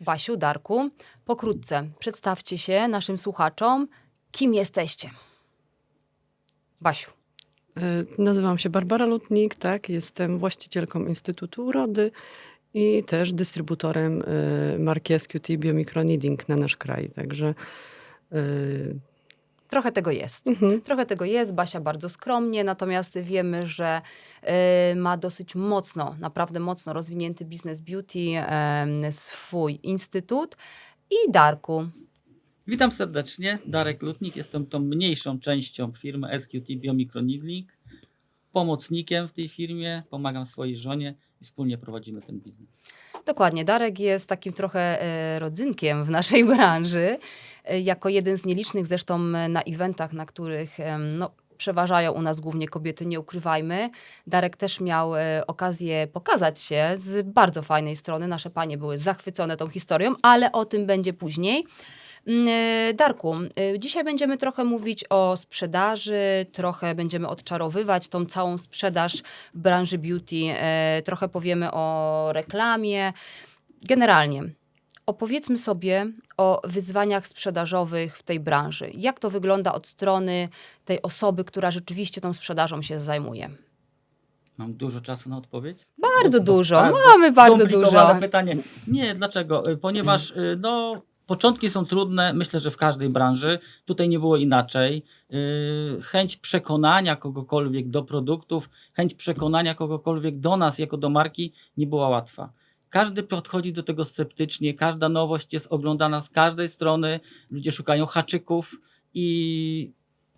Basiu, Darku, pokrótce przedstawcie się naszym słuchaczom, kim jesteście. Basiu. E, Nazywam się Barbara Lutnik, tak, jestem właścicielką Instytutu Urody i też dystrybutorem e, marki SQT Biomicroneeding na nasz kraj. Także e, Trochę tego jest. mhm, Trochę tego jest, Basia bardzo skromnie, natomiast wiemy, że y, ma dosyć mocno, naprawdę mocno rozwinięty biznes beauty, em, swój instytut. I Darku, Witam serdecznie, Darek Lutnik. Jestem tą mniejszą częścią firmy SQT Biomicroneedling. Pomocnikiem w tej firmie, pomagam swojej żonie i wspólnie prowadzimy ten biznes. Dokładnie, Darek jest takim trochę e, rodzynkiem w naszej branży. E, Jako jeden z nielicznych zresztą na eventach, na których no, przeważają u nas głównie kobiety, nie ukrywajmy. Darek też miał e, okazję pokazać się z bardzo fajnej strony. Nasze panie były zachwycone tą historią, ale o tym będzie później. Mm, e, Darku, e, dzisiaj będziemy trochę mówić o sprzedaży, trochę będziemy odczarowywać tą całą sprzedaż w branży beauty, e, trochę powiemy o reklamie. Generalnie opowiedzmy sobie o wyzwaniach sprzedażowych w tej branży. Jak to wygląda od strony tej osoby, która rzeczywiście tą sprzedażą się zajmuje? Mam dużo czasu na odpowiedź? Bardzo Bo- dużo, tak, mamy bardzo dużo. pytanie. Nie, dlaczego? Ponieważ no, początki są trudne, myślę, że w każdej branży. Tutaj nie było inaczej. Y, Chęć przekonania kogokolwiek do produktów, chęć przekonania kogokolwiek do nas jako do marki nie była łatwa. Każdy podchodzi do tego sceptycznie, każda nowość jest oglądana z każdej strony, ludzie szukają haczyków i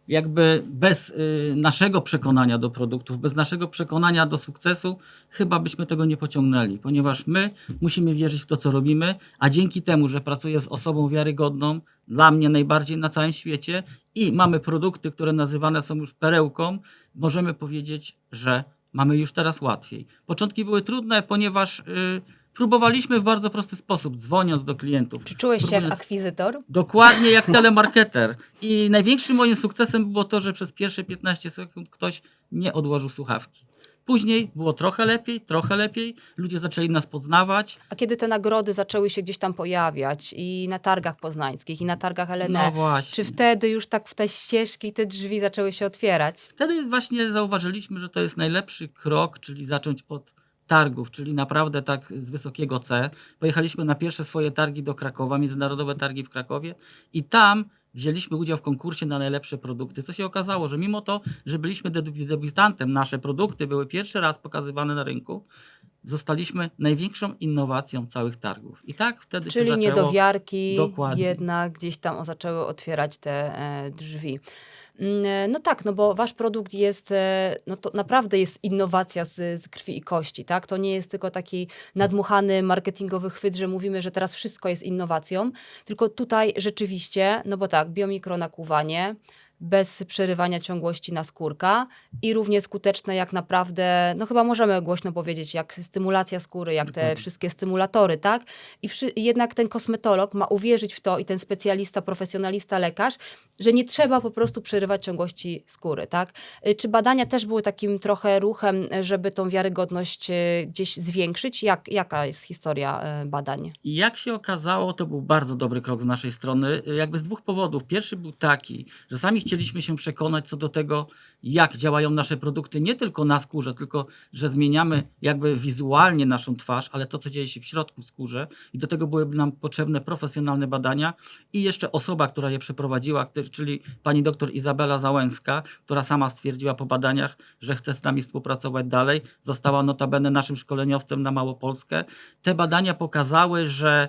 jakby bez y, naszego przekonania do produktów, bez naszego przekonania do sukcesu, chyba byśmy tego nie pociągnęli, ponieważ my musimy wierzyć w to, co robimy, a dzięki temu, że pracuję z osobą wiarygodną, dla mnie najbardziej na całym świecie i mamy produkty, które nazywane są już perełką, możemy powiedzieć, że mamy już teraz łatwiej. Początki były trudne, ponieważ y, próbowaliśmy w bardzo prosty sposób, dzwoniąc do klientów, Czy czułeś się jak akwizytor? Dokładnie jak telemarketer. I największym moim sukcesem było to, że przez pierwsze 15 sekund ktoś nie odłożył słuchawki. Później było trochę lepiej, trochę lepiej. Ludzie zaczęli nas poznawać. A kiedy te nagrody zaczęły się gdzieś tam pojawiać i na targach poznańskich, i na targach LNE, No właśnie. czy wtedy już tak te ścieżki, te drzwi zaczęły się otwierać? Wtedy właśnie zauważyliśmy, że to jest najlepszy krok, czyli zacząć od targów, czyli naprawdę tak z wysokiego C. Pojechaliśmy na pierwsze swoje targi do Krakowa, międzynarodowe targi w Krakowie i tam wzięliśmy udział w konkursie na najlepsze produkty. Co się okazało, że mimo to, że byliśmy debi- debiutantem, nasze produkty były pierwszy raz pokazywane na rynku, zostaliśmy największą innowacją całych targów. I tak wtedy Czyli się zaczęło. niedowiarki Dokładnie. jednak gdzieś tam zaczęły otwierać te e, drzwi. Mm, e, No tak, no bo wasz produkt jest, e, no to naprawdę jest innowacja z, z krwi i kości, tak? To nie jest tylko taki nadmuchany marketingowy chwyt, że mówimy, że teraz wszystko jest innowacją, tylko tutaj rzeczywiście, no bo tak, biomikro nakłuwanie, bez przerywania ciągłości naskórka i równie skuteczne jak naprawdę, no chyba możemy głośno powiedzieć, jak stymulacja skóry, jak te wszystkie stymulatory, tak? I jednak ten kosmetolog ma uwierzyć w to i ten specjalista, profesjonalista, lekarz, że nie trzeba po prostu przerywać ciągłości skóry, tak? Y, Czy badania też były takim trochę ruchem, żeby tą wiarygodność y, gdzieś zwiększyć? Jak, jaka jest historia y, badań? Jak się okazało, to był bardzo dobry krok z naszej strony, jakby z dwóch powodów. Pierwszy był taki, że sami chcieliśmy się przekonać co do tego, jak działają nasze produkty, nie tylko na skórze, tylko że zmieniamy jakby wizualnie naszą twarz, ale to, co dzieje się w środku skórze. I do tego były nam potrzebne profesjonalne badania i jeszcze osoba, która je przeprowadziła, czyli pani doktor Izabela Załęska, która sama stwierdziła po badaniach, że chce z nami współpracować dalej. Została notabene naszym szkoleniowcem na Małopolskę. Te badania pokazały, że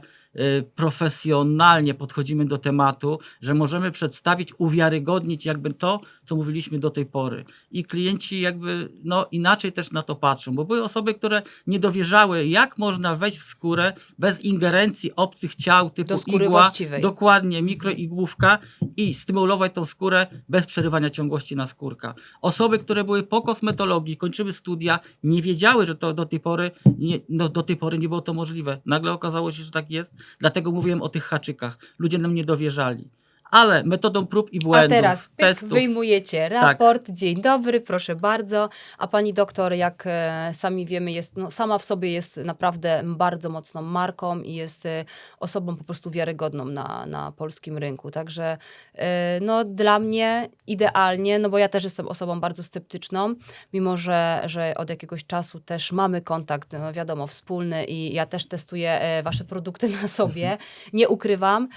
profesjonalnie podchodzimy do tematu, że możemy przedstawić, uwiarygodnić jakby to, co mówiliśmy do tej pory. I klienci jakby no, inaczej też na to patrzą, bo były osoby, które nie dowierzały, jak można wejść w skórę bez ingerencji obcych ciał typu igła, właściwej. dokładnie mikroigłówka i stymulować tą skórę bez przerywania ciągłości naskórka. Osoby, które były po kosmetologii, kończyły studia, nie wiedziały, że to do tej pory nie, no, do tej pory nie było to możliwe. Nagle okazało się, że tak jest, dlatego mówiłem o tych haczykach. Ludzie nam nie dowierzali. Ale metodą prób i A błędów, teraz pyk, testów. wyjmujecie raport, dzień dobry, proszę bardzo. A pani doktor, jak e, sami wiemy, jest, no, sama w sobie jest naprawdę bardzo mocną marką i jest e, osobą po prostu wiarygodną na, na polskim rynku. Także e, no, dla mnie idealnie, no bo ja też jestem osobą bardzo sceptyczną, mimo że, że od jakiegoś czasu też mamy kontakt, no, wiadomo, wspólny i ja też testuję wasze produkty na sobie, nie ukrywam,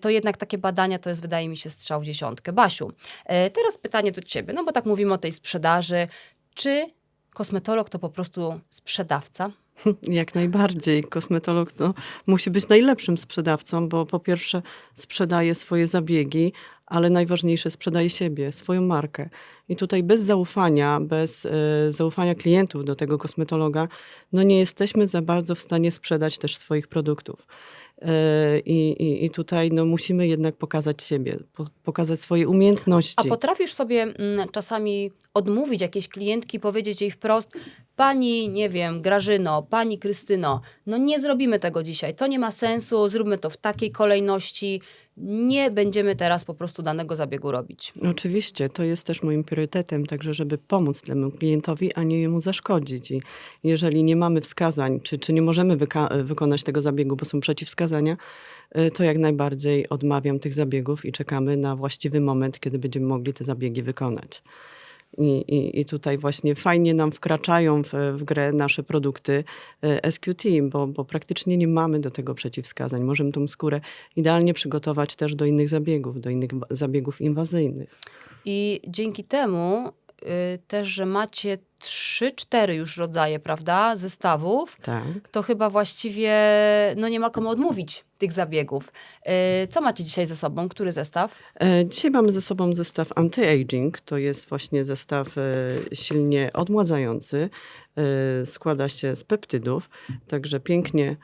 to jednak takie badania to jest, wydaje mi się, strzał w dziesiątkę. Basiu, e, teraz pytanie do ciebie, no bo tak mówimy o tej sprzedaży. Czy kosmetolog to po prostu sprzedawca? Jak najbardziej. Kosmetolog to musi być najlepszym sprzedawcą, bo po pierwsze sprzedaje swoje zabiegi, ale najważniejsze sprzedaje siebie, swoją markę. I tutaj bez zaufania, bez e, zaufania klientów do tego kosmetologa, no nie jesteśmy za bardzo w stanie sprzedać też swoich produktów. E, I, i, i tutaj no, musimy jednak pokazać siebie, po, pokazać swoje umiejętności. A potrafisz sobie mm, czasami odmówić jakiejś klientki, powiedzieć jej wprost, pani, nie wiem, Grażyno, pani Krystyno, no nie zrobimy tego dzisiaj, to nie ma sensu, zróbmy to w takiej kolejności, nie będziemy teraz po prostu danego zabiegu robić. Oczywiście, to jest też moim priorytetem, także żeby pomóc temu klientowi, a nie jemu zaszkodzić. I jeżeli nie mamy wskazań, czy, czy nie możemy wykonać tego zabiegu, bo są przeciwwskazania, y, to jak najbardziej odmawiam tych zabiegów i czekamy na właściwy moment, kiedy będziemy mogli te zabiegi wykonać. I, i, I tutaj właśnie fajnie nam wkraczają w, w grę nasze produkty e, SQT, bo, bo praktycznie nie mamy do tego przeciwwskazań. Możemy tą skórę idealnie przygotować też do innych zabiegów, do innych zabiegów inwazyjnych. I dzięki temu też, że macie trzy, cztery już rodzaje, prawda, zestawów, Tak. to chyba właściwie no nie ma komu odmówić tych zabiegów. Y, Co macie dzisiaj ze sobą? Który zestaw? E, Dzisiaj mamy ze sobą zestaw anti-aging. To jest właśnie zestaw e, silnie odmładzający. E, Składa się z peptydów, także pięknie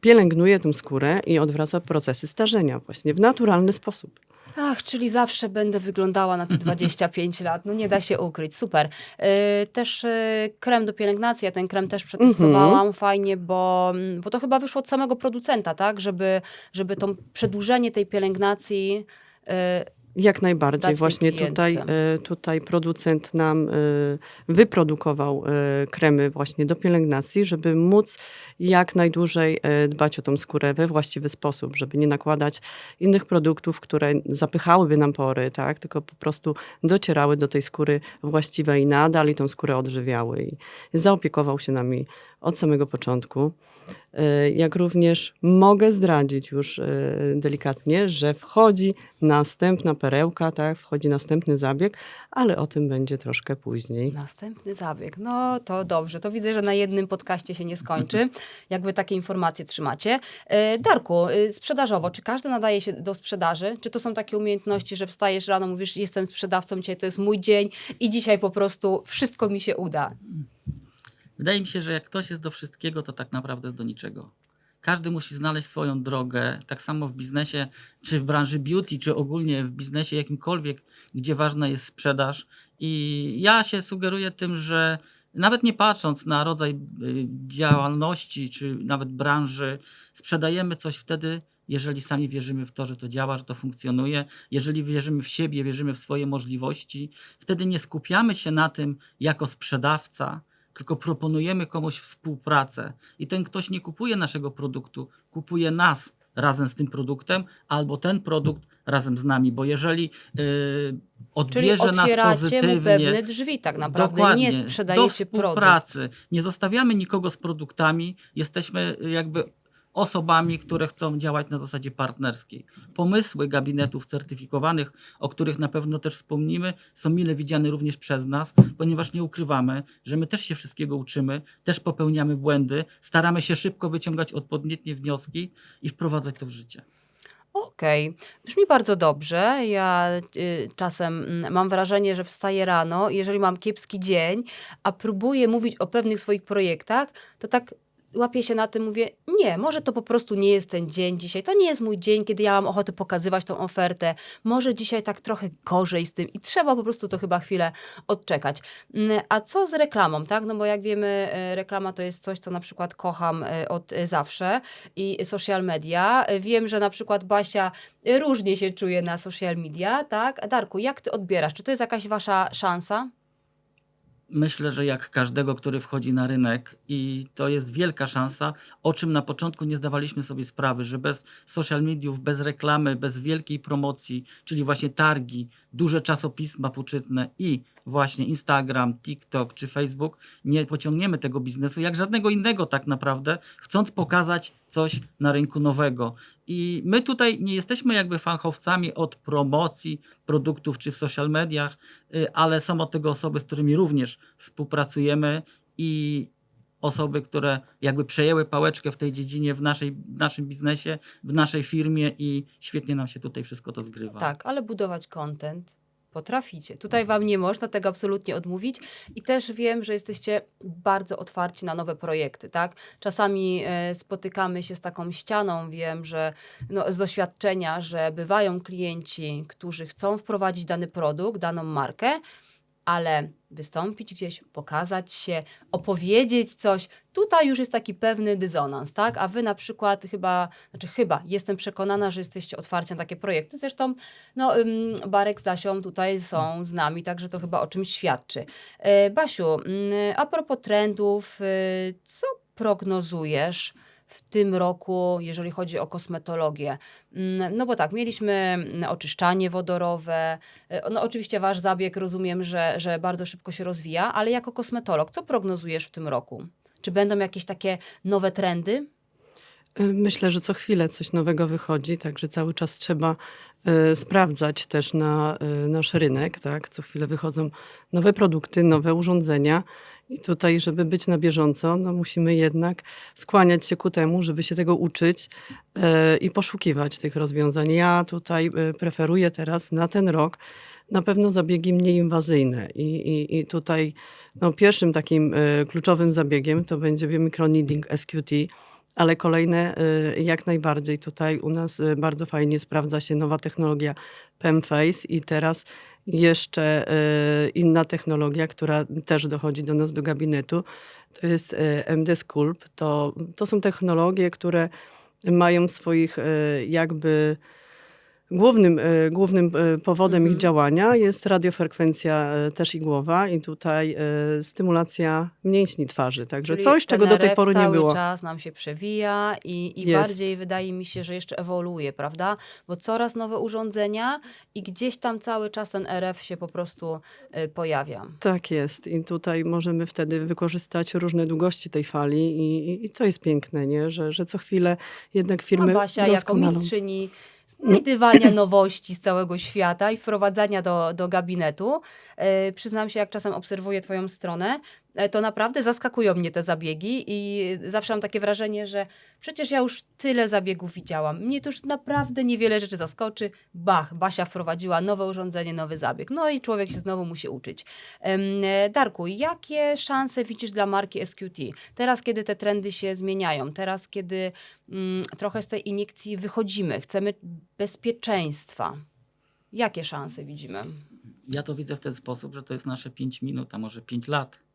pielęgnuje tę skórę i odwraca procesy starzenia właśnie w naturalny sposób. Ach, czyli zawsze będę wyglądała na te 25 lat. No nie da się ukryć. Super. Y, Też y, krem do pielęgnacji, ja ten krem też przetestowałam. Fajnie, bo, mm, bo to chyba wyszło od samego producenta, tak? Żeby, żeby to przedłużenie tej pielęgnacji y, Jak najbardziej. Właśnie tutaj, e, tutaj producent nam e, wyprodukował e, kremy właśnie do pielęgnacji, żeby móc jak najdłużej dbać o tą skórę we właściwy sposób, żeby nie nakładać innych produktów, które zapychałyby nam pory, tak? tylko po prostu docierały do tej skóry właściwej i nadal i tą skórę odżywiały. I zaopiekował się nami od samego początku. E, Jak również mogę zdradzić już e, delikatnie, że wchodzi następna perełka, tak, wchodzi następny zabieg, ale o tym będzie troszkę później. Następny zabieg. No to dobrze. To widzę, że na jednym podcaście się nie skończy, jak wy takie informacje trzymacie. E, Darku, sprzedażowo, czy każdy nadaje się do sprzedaży? Czy to są takie umiejętności, że wstajesz rano, mówisz, jestem sprzedawcą, dzisiaj to jest mój dzień i dzisiaj po prostu wszystko mi się uda? Wydaje mi się, że jak ktoś jest do wszystkiego, to tak naprawdę jest do niczego. Każdy musi znaleźć swoją drogę, tak samo w biznesie, czy w branży beauty, czy ogólnie w biznesie jakimkolwiek, gdzie ważna jest sprzedaż. I ja się sugeruję tym, że nawet nie patrząc na rodzaj y, działalności, czy nawet branży, sprzedajemy coś wtedy, jeżeli sami wierzymy w to, że to działa, że to funkcjonuje, jeżeli wierzymy w siebie, wierzymy w swoje możliwości, wtedy nie skupiamy się na tym jako sprzedawca, tylko proponujemy komuś współpracę i ten ktoś nie kupuje naszego produktu, kupuje nas razem z tym produktem albo ten produkt razem z nami, bo jeżeli yy, Czyli odbierze nas otwieracie pozytywnie, mu pewne drzwi tak naprawdę, Dokładnie. nie do sprzedajecie produkt. współpracy. Nie zostawiamy nikogo z produktami, jesteśmy jakby osobami, które chcą działać na zasadzie partnerskiej. Pomysły gabinetów certyfikowanych, o których na pewno też wspomnimy, są mile widziane również przez nas, ponieważ nie ukrywamy, że my też się wszystkiego uczymy, też popełniamy błędy, staramy się szybko wyciągać odpowiednie wnioski i wprowadzać to w życie. Okej, brzmi bardzo dobrze. Ja y, czasem mm, mam wrażenie, że wstaję rano i jeżeli mam kiepski dzień, a próbuję mówić o pewnych swoich projektach, to tak łapię się na tym, mówię, nie, może to po prostu nie jest ten dzień dzisiaj, to nie jest mój dzień, kiedy ja mam ochotę pokazywać tą ofertę, może dzisiaj tak trochę gorzej z tym i trzeba po prostu to chyba chwilę odczekać. Mm, A co z reklamą, tak? No bo jak wiemy, e, reklama to jest coś, co na przykład kocham e, od e, zawsze i social media. Wiem, że na przykład Basia różnie się czuje na social media, tak? Darku, jak ty odbierasz? Czy to jest jakaś wasza szansa? Myślę, że jak każdego, który wchodzi na rynek i to jest wielka szansa, o czym na początku nie zdawaliśmy sobie sprawy, że bez social mediów, bez reklamy, bez wielkiej promocji, czyli właśnie targi, duże czasopisma poczytne i właśnie Instagram, TikTok czy Facebook, nie pociągniemy tego biznesu jak żadnego innego tak naprawdę, chcąc pokazać coś na rynku nowego. I my tutaj nie jesteśmy jakby fachowcami od promocji produktów czy w social mediach, y, ale są od tego osoby, z którymi również współpracujemy i osoby, które jakby przejęły pałeczkę w tej dziedzinie, w, naszej, w naszym biznesie, w naszej firmie i świetnie nam się tutaj wszystko to zgrywa. Tak, ale budować content potraficie. Tutaj wam nie można tego absolutnie odmówić i też wiem, że jesteście bardzo otwarci na nowe projekty, tak? Czasami e, spotykamy się z taką ścianą, wiem, że no, z doświadczenia, że bywają klienci, którzy chcą wprowadzić dany produkt, daną markę, ale wystąpić gdzieś, pokazać się, opowiedzieć coś, tutaj już jest taki pewny dysonans, tak? A wy na przykład chyba, znaczy chyba, jestem przekonana, że jesteście otwarci na takie projekty. Zresztą no, Barek z Dasią tutaj są z nami, także to chyba o czymś świadczy. E, Basiu, mm, a propos trendów, y, co prognozujesz w tym roku, jeżeli chodzi o kosmetologię? Mm, No bo tak, mieliśmy mm, oczyszczanie wodorowe. E, No oczywiście wasz zabieg rozumiem, że, że bardzo szybko się rozwija, ale jako kosmetolog, co prognozujesz w tym roku? Czy będą jakieś takie nowe trendy? Y, Myślę, że co chwilę coś nowego wychodzi, także cały czas trzeba y, sprawdzać też na y, nasz rynek. Tak? Co chwilę wychodzą nowe produkty, nowe urządzenia. I tutaj, żeby być na bieżąco, no musimy jednak skłaniać się ku temu, żeby się tego uczyć y, i poszukiwać tych rozwiązań. Ja tutaj y, preferuję teraz na ten rok na pewno zabiegi mniej inwazyjne. I, i, i tutaj no, pierwszym takim y, kluczowym zabiegiem to będzie biomicroneeding SQT, ale kolejne jak najbardziej. Tutaj u nas bardzo fajnie sprawdza się nowa technologia PEMFACE i teraz jeszcze y, inna technologia, która też dochodzi do nas do gabinetu, to jest y, MD Sculpt. To, to są technologie, które mają swoich y, jakby Głównym, y, głównym y, powodem Mhm. ich działania jest radiofrekwencja y, też igłowa i tutaj stymulacja mięśni twarzy. Także Czyli coś, czego do tej pory nie cały było. czas nam się przewija i, i bardziej wydaje mi się, że jeszcze ewoluuje, prawda? Bo coraz nowe urządzenia i gdzieś tam cały czas ten RF się po prostu pojawia. Tak jest. I tutaj możemy wtedy wykorzystać różne długości tej fali i, i, i to jest piękne, nie? Że, że co chwilę jednak firmy A Basia jako doskonalą. mistrzyni znajdywania nowości z całego świata i wprowadzania do, do gabinetu. E, przyznam się, jak czasem obserwuję Twoją stronę, to naprawdę zaskakują mnie te zabiegi i zawsze mam takie wrażenie, że przecież ja już tyle zabiegów widziałam. Mnie to już naprawdę niewiele rzeczy zaskoczy. Bach, Basia wprowadziła nowe urządzenie, nowy zabieg. No i człowiek się znowu musi uczyć. E, Darku, jakie szanse widzisz dla marki SQT? Teraz, kiedy te trendy się zmieniają, teraz, kiedy mm, trochę z tej iniekcji wychodzimy, chcemy bezpieczeństwa. Jakie szanse widzimy? Ja to widzę w ten sposób, że to jest nasze 5 minut, a może 5 lat.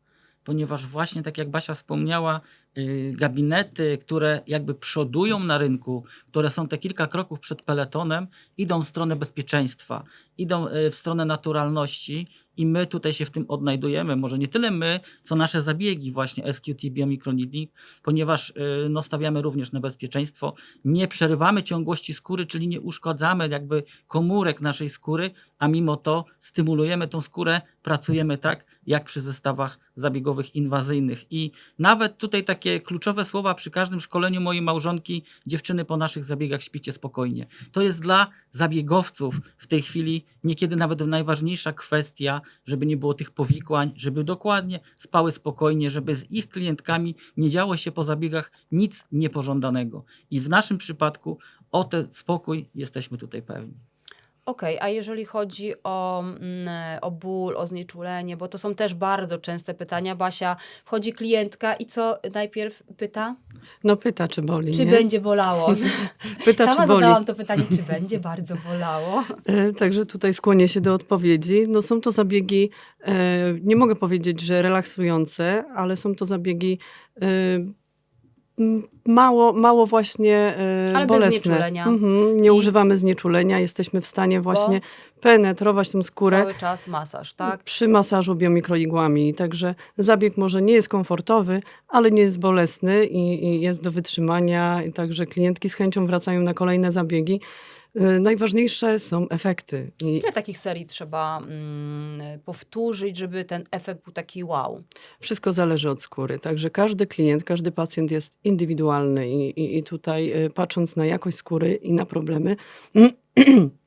Ponieważ właśnie tak jak Basia wspomniała, y, gabinety, które jakby przodują na rynku, które są te kilka kroków przed peletonem, idą w stronę bezpieczeństwa, idą y, w stronę naturalności i my tutaj się w tym odnajdujemy. Może nie tyle my, co nasze zabiegi właśnie SQT Biomicroneedling, ponieważ y, no, stawiamy również na bezpieczeństwo. Nie przerywamy ciągłości skóry, czyli nie uszkadzamy jakby komórek naszej skóry, a mimo to stymulujemy tą skórę, pracujemy tak, jak przy zestawach zabiegowych inwazyjnych. I nawet tutaj takie kluczowe słowa przy każdym szkoleniu mojej małżonki, dziewczyny po naszych zabiegach śpicie spokojnie. To jest dla zabiegowców w tej chwili niekiedy nawet najważniejsza kwestia, żeby nie było tych powikłań, żeby dokładnie spały spokojnie, żeby z ich klientkami nie działo się po zabiegach nic niepożądanego. I w naszym przypadku o ten spokój jesteśmy tutaj pewni. Okej, a jeżeli chodzi o, mm, o ból, o znieczulenie, bo to są też bardzo częste pytania. Basia, wchodzi klientka i co najpierw pyta? No pyta, czy boli, Czy nie? będzie bolało? Pyta, Sama czy boli. zadałam to pytanie, czy będzie bardzo bolało. E, Także tutaj skłonię się do odpowiedzi. No są to zabiegi, e, nie mogę powiedzieć, że relaksujące, ale są to zabiegi e, mało, mało właśnie e, Ale bez bolesne. znieczulenia. Mhm, nie I- używamy znieczulenia, jesteśmy w stanie właśnie penetrować tą skórę Cały czas masaż, tak? przy masażu biomikroigłami. Także zabieg może nie jest komfortowy, ale nie jest bolesny i, i jest do wytrzymania. I także klientki z chęcią wracają na kolejne zabiegi. E, Najważniejsze są efekty. I Ile takich serii trzeba mm, powtórzyć, żeby ten efekt był taki wow? Wszystko zależy od skóry. Także każdy klient, każdy pacjent jest indywidualny i, i, i tutaj y, patrząc na jakość skóry i na problemy,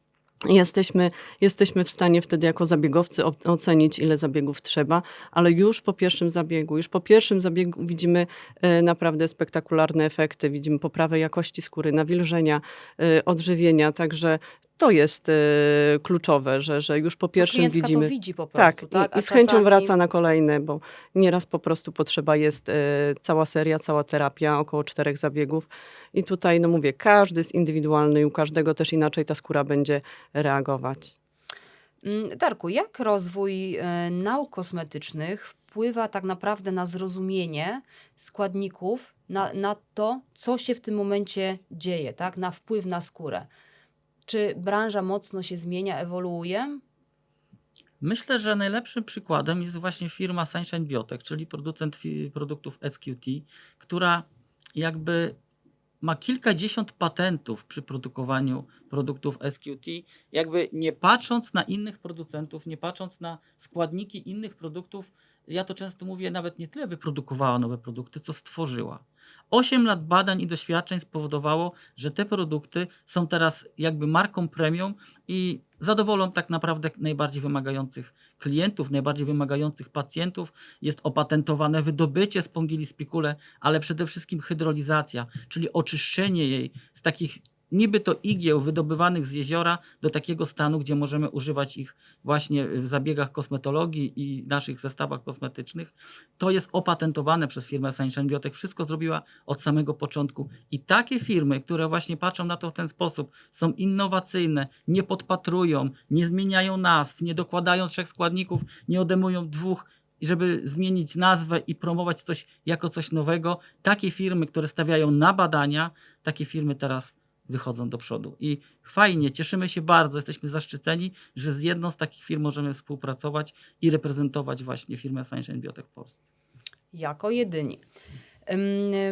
jesteśmy, jesteśmy w stanie wtedy jako zabiegowcy ocenić, ile zabiegów trzeba, ale już po pierwszym zabiegu, już po pierwszym zabiegu widzimy e, naprawdę spektakularne efekty, widzimy poprawę jakości skóry, nawilżenia, e, odżywienia, także to jest e, kluczowe, że, że już po pierwszym Klientka widzimy... to widzi po Tak, prostu, tak? i, A i z chęcią czasami- wraca na kolejne, bo nieraz po prostu potrzeba jest e, cała seria, cała terapia, około czterech zabiegów. I tutaj, no mówię, każdy jest indywidualny i u każdego też inaczej ta skóra będzie reagować. Mm, Darku, jak rozwój e, nauk kosmetycznych wpływa tak naprawdę na zrozumienie składników, na, na to, co się w tym momencie dzieje, tak? na wpływ na skórę? Czy branża mocno się zmienia, ewoluuje? Myślę, że najlepszym przykładem jest właśnie firma Sunshine Biotech, czyli producent produktów SQT, która jakby ma kilkadziesiąt patentów przy produkowaniu produktów SQT, jakby nie patrząc na innych producentów, nie patrząc na składniki innych produktów, ja to często mówię, nawet nie tyle wyprodukowała nowe produkty, co stworzyła. Osiem lat badań i doświadczeń spowodowało, że te produkty są teraz jakby marką premium i zadowolą tak naprawdę najbardziej wymagających klientów, najbardziej wymagających pacjentów. Jest opatentowane wydobycie spongili spicule, ale przede wszystkim hydrolizacja, czyli oczyszczenie jej z takich niby to igieł wydobywanych z jeziora do takiego stanu, gdzie możemy używać ich właśnie w zabiegach kosmetologii i naszych zestawach kosmetycznych. To jest opatentowane przez firmę Sunshine Biotech. Wszystko zrobiła od samego początku. I takie firmy, które właśnie patrzą na to w ten sposób, są innowacyjne, nie podpatrują, nie zmieniają nazw, nie dokładają trzech składników, nie odejmują dwóch, i żeby zmienić nazwę i promować coś jako coś nowego. Takie firmy, które stawiają na badania, takie firmy teraz wychodzą do przodu. I fajnie, cieszymy się bardzo, jesteśmy zaszczyceni, że z jedną z takich firm możemy współpracować i reprezentować właśnie firmę Sunshine Biotech w Polsce. Jako jedyni.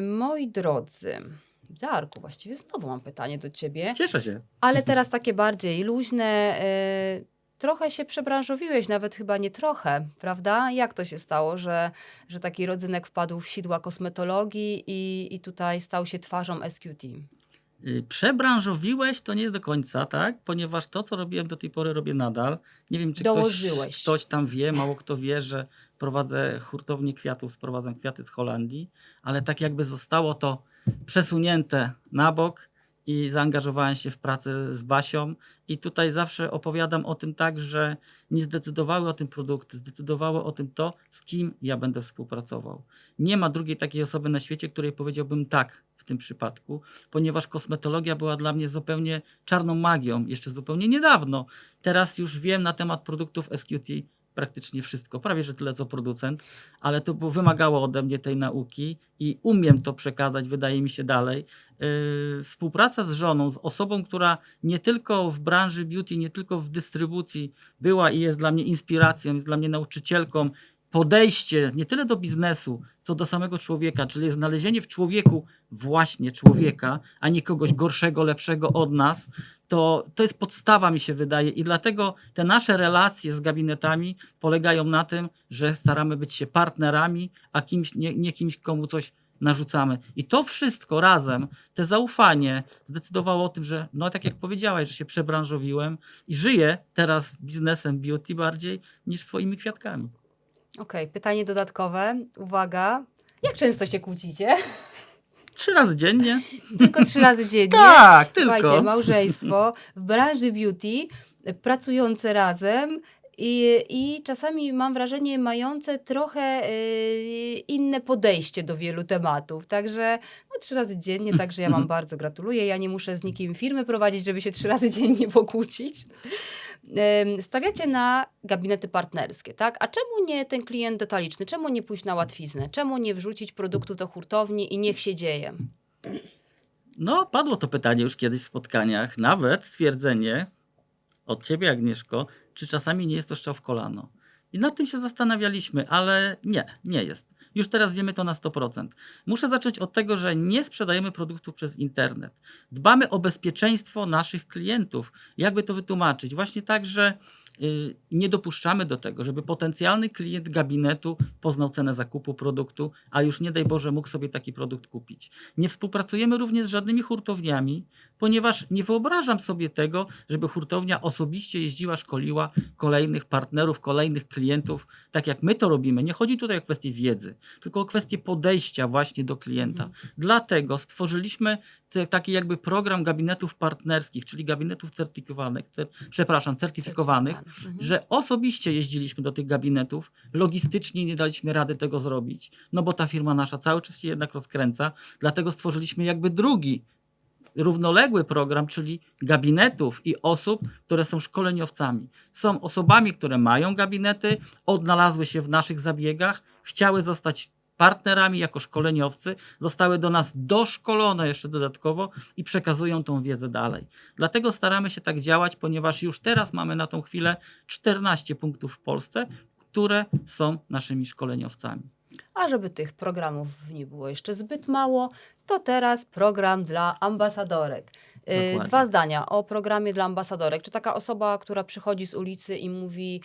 Moi drodzy, Darku, właściwie znowu mam pytanie do ciebie. Cieszę się. Ale teraz takie bardziej luźne. y, Trochę się przebranżowiłeś, nawet chyba nie trochę, prawda? Jak to się stało, że, że taki rodzynek wpadł w sidła kosmetologii i, i tutaj stał się twarzą SQT? Y, Przebranżowiłeś to nie jest do końca, tak? Ponieważ to, co robiłem do tej pory, robię nadal. Nie wiem, czy ktoś, Dołożyłeś. ktoś tam wie, mało kto wie, że prowadzę hurtownię kwiatów, sprowadzam kwiaty z Holandii, ale tak jakby zostało to przesunięte na bok i zaangażowałem się w pracę z Basią. I tutaj zawsze opowiadam o tym tak, że nie zdecydowały o tym produkty, zdecydowało o tym to, z kim ja będę współpracował. Nie ma drugiej takiej osoby na świecie, której powiedziałbym tak tym przypadku, ponieważ kosmetologia była dla mnie zupełnie czarną magią, jeszcze zupełnie niedawno. Teraz już wiem na temat produktów SQT praktycznie wszystko, prawie że tyle co producent, ale to wymagało ode mnie tej nauki i umiem to przekazać, wydaje mi się dalej. Yy, współpraca z żoną, z osobą, która nie tylko w branży beauty, nie tylko w dystrybucji była i jest dla mnie inspiracją, jest dla mnie nauczycielką, podejście nie tyle do biznesu, co do samego człowieka, czyli znalezienie w człowieku właśnie człowieka, a nie kogoś gorszego, lepszego od nas, to, to jest podstawa, mi się wydaje. I dlatego te nasze relacje z gabinetami polegają na tym, że staramy być się partnerami, a kimś, nie, nie kimś, komu coś narzucamy. I to wszystko razem, te zaufanie zdecydowało o tym, że, no tak jak powiedziałaś, że się przebranżowiłem i żyję teraz biznesem beauty bardziej niż swoimi kwiatkami. Okej, pytanie dodatkowe. Uwaga. Jak często się kłócicie? Trzy razy dziennie? Tylko trzy razy dziennie. Tak, Słuchajcie, tylko. małżeństwo w branży beauty pracujące razem i, i czasami mam wrażenie mające trochę y, inne podejście do wielu tematów. Także no, trzy razy dziennie, także ja wam bardzo gratuluję. Ja nie muszę z nikim firmy prowadzić, żeby się trzy razy dziennie pokłócić. Stawiacie na gabinety partnerskie, tak? A czemu nie ten klient detaliczny? Czemu nie pójść na łatwiznę? Czemu nie wrzucić produktu do hurtowni i niech się dzieje? No, padło to pytanie już kiedyś w spotkaniach. Nawet stwierdzenie od ciebie, Agnieszko, czy czasami nie jest to strzał w kolano. I nad tym się zastanawialiśmy, ale nie, nie jest. Już teraz wiemy to na 100%. Muszę zacząć od tego, że nie sprzedajemy produktów przez internet. Dbamy o bezpieczeństwo naszych klientów. Jakby to wytłumaczyć? Właśnie tak, że y, nie dopuszczamy do tego, żeby potencjalny klient gabinetu poznał cenę zakupu produktu, a już nie daj Boże mógł sobie taki produkt kupić. Nie współpracujemy również z żadnymi hurtowniami, ponieważ nie wyobrażam sobie tego, żeby hurtownia osobiście jeździła, szkoliła kolejnych partnerów, kolejnych klientów, tak jak my to robimy. Nie chodzi tutaj o kwestię wiedzy, tylko o kwestię podejścia właśnie do klienta. Dlatego stworzyliśmy taki jakby program gabinetów partnerskich, czyli gabinetów certyfikowanych, cer, przepraszam, certyfikowanych, Mhm. że osobiście jeździliśmy do tych gabinetów, logistycznie nie daliśmy rady tego zrobić, no bo ta firma nasza cały czas się jednak rozkręca, dlatego stworzyliśmy jakby drugi równoległy program, czyli gabinetów i osób, które są szkoleniowcami. Są osobami, które mają gabinety, odnalazły się w naszych zabiegach, chciały zostać partnerami jako szkoleniowcy, zostały do nas doszkolone jeszcze dodatkowo i przekazują tą wiedzę dalej. Dlatego staramy się tak działać, ponieważ już teraz mamy na tą chwilę 14 punktów w Polsce, które są naszymi szkoleniowcami. A żeby tych programów nie było jeszcze zbyt mało, to teraz program dla ambasadorek. Y, Dokładnie. Dwa zdania o programie dla ambasadorek. Czy taka osoba, która przychodzi z ulicy i mówi: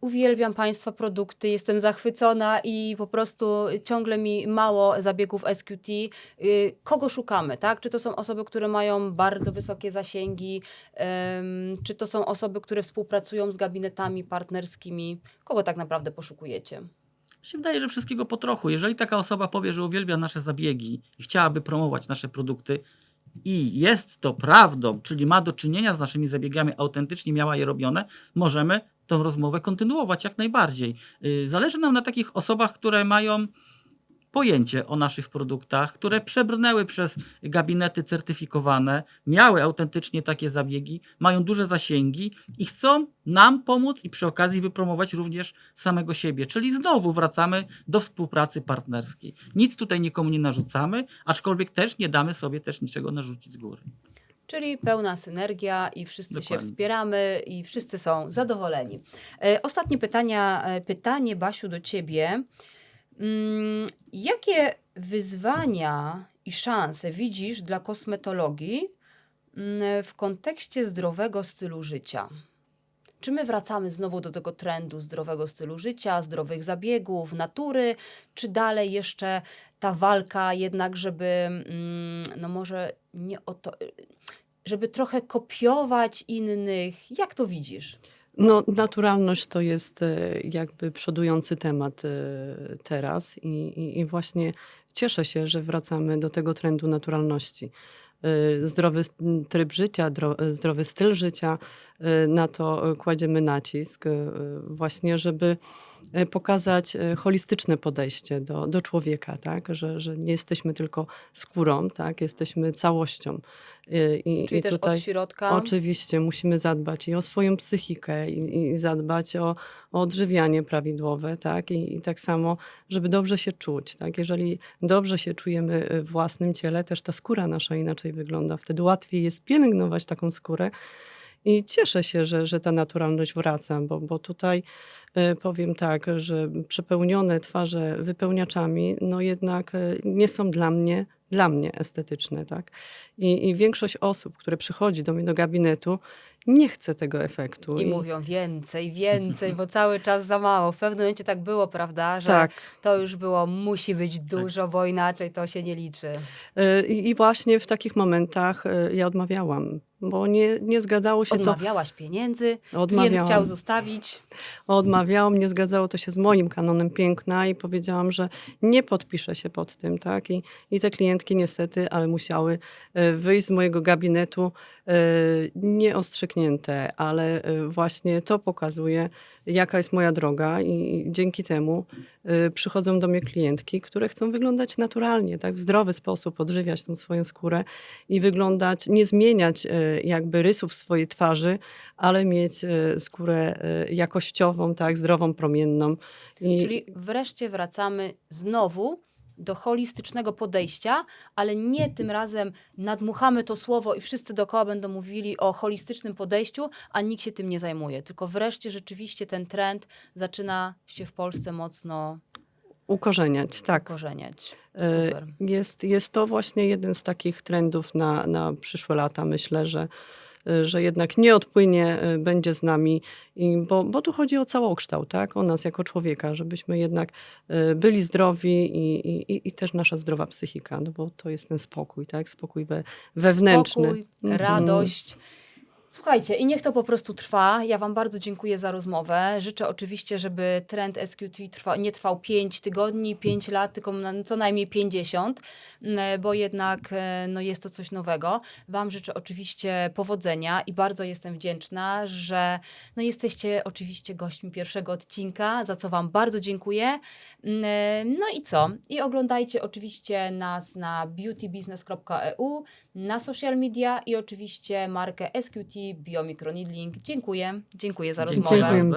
Uwielbiam Państwa produkty, jestem zachwycona i po prostu ciągle mi mało zabiegów SQT. y, Kogo szukamy, tak? Czy to są osoby, które mają bardzo wysokie zasięgi, czy to są osoby, które współpracują z gabinetami partnerskimi? Kogo tak naprawdę poszukujecie? Mi się wydaje, że wszystkiego po trochu. Jeżeli taka osoba powie, że uwielbia nasze zabiegi i chciałaby promować nasze produkty i jest to prawdą, czyli ma do czynienia z naszymi zabiegami, autentycznie miała je robione, możemy tą rozmowę kontynuować jak najbardziej. Yy, Zależy nam na takich osobach, które mają pojęcie o naszych produktach, które przebrnęły przez gabinety certyfikowane, miały autentycznie takie zabiegi, mają duże zasięgi i chcą nam pomóc i przy okazji wypromować również samego siebie. Czyli znowu wracamy do współpracy partnerskiej. Nic tutaj nikomu nie narzucamy, aczkolwiek też nie damy sobie też niczego narzucić z góry. Czyli pełna synergia i wszyscy się Dokładnie. wspieramy i wszyscy są zadowoleni. E, Ostatnie pytania, e, pytanie, Basiu, do ciebie. Mm, Jakie wyzwania i szanse widzisz dla kosmetologii mm, w kontekście zdrowego stylu życia? Czy my wracamy znowu do tego trendu zdrowego stylu życia, zdrowych zabiegów, natury, czy dalej jeszcze ta walka jednak, żeby mm, no może nie o to, żeby trochę kopiować innych? Jak to widzisz? No, naturalność to jest e, jakby przodujący temat e, teraz i, i, i właśnie cieszę się, że wracamy do tego trendu naturalności. E, Zdrowy tryb życia, dro- zdrowy styl życia, na to kładziemy nacisk, właśnie, żeby pokazać e, holistyczne podejście do, do człowieka, tak? że, że nie jesteśmy tylko skórą, tak? jesteśmy całością. E, I, Czyli i też tutaj... od środka? Oczywiście musimy zadbać i o swoją psychikę, i, i zadbać o, o odżywianie prawidłowe, tak? I, I tak samo, żeby dobrze się czuć, tak? Jeżeli dobrze się czujemy w własnym ciele, też ta skóra nasza inaczej wygląda. Wtedy łatwiej jest pielęgnować taką skórę. I cieszę się, że, że ta naturalność wraca, bo, bo tutaj e, powiem tak, że przepełnione twarze wypełniaczami, no jednak e, nie są dla mnie, dla mnie estetyczne, tak? I, I większość osób, które przychodzi do mnie do gabinetu, nie chce tego efektu. I mówią więcej, więcej, bo cały czas za mało. W pewnym momencie tak było, prawda? Że Tak. to już było, musi być dużo, bo inaczej to się nie liczy. E, I, I właśnie w takich momentach e, ja odmawiałam, bo nie, nie zgadzało się Odmawiałaś pieniędzy, to. klient chciał zostawić. odmawiałam, nie zgadzało to się z moim kanonem piękna i powiedziałam, że nie podpiszę się pod tym, tak? I, i te klientki niestety, ale musiały e, wyjść z mojego gabinetu nieostrzyknięte, ale e, właśnie to pokazuje, jaka jest moja droga i dzięki temu e, przychodzą do mnie klientki, które chcą wyglądać naturalnie, tak, w zdrowy sposób, odżywiać tą swoją skórę i wyglądać, nie zmieniać e, jakby rysów swojej twarzy, ale mieć e, skórę e, jakościową, tak, zdrową, promienną. I, Czyli wreszcie wracamy znowu do holistycznego podejścia, ale nie tym razem nadmuchamy to słowo i wszyscy dookoła będą mówili o holistycznym podejściu, a nikt się tym nie zajmuje. Tylko wreszcie rzeczywiście ten trend zaczyna się w Polsce mocno ukorzeniać, tak. korzeniać. E, Super. Jest, jest to właśnie jeden z takich trendów na, na przyszłe lata. Myślę, że, że jednak nie odpłynie, e, będzie z nami, i, bo, bo tu chodzi o całokształt, tak? o nas jako człowieka, żebyśmy jednak e, byli zdrowi i, i, i- też nasza zdrowa psychika, no bo to jest ten spokój, tak? spokój we, wewnętrzny. Spokój, Mhm. radość. Słuchajcie, i niech to po prostu trwa. Ja Wam bardzo dziękuję za rozmowę. Życzę oczywiście, żeby trend SQT trwa, nie trwał 5 tygodni, 5 lat, tylko co najmniej 50, m, bo jednak e, no, jest to coś nowego. Wam życzę oczywiście powodzenia i bardzo jestem wdzięczna, że no, jesteście oczywiście gośćmi pierwszego odcinka, za co Wam bardzo dziękuję. Mm, e, No i co? I oglądajcie oczywiście nas na beautybusiness.eu, na social media i oczywiście markę SQT Biomicroneedling. Dziękuję. Dziękuję za Dziękuję rozmowę. Bardzo.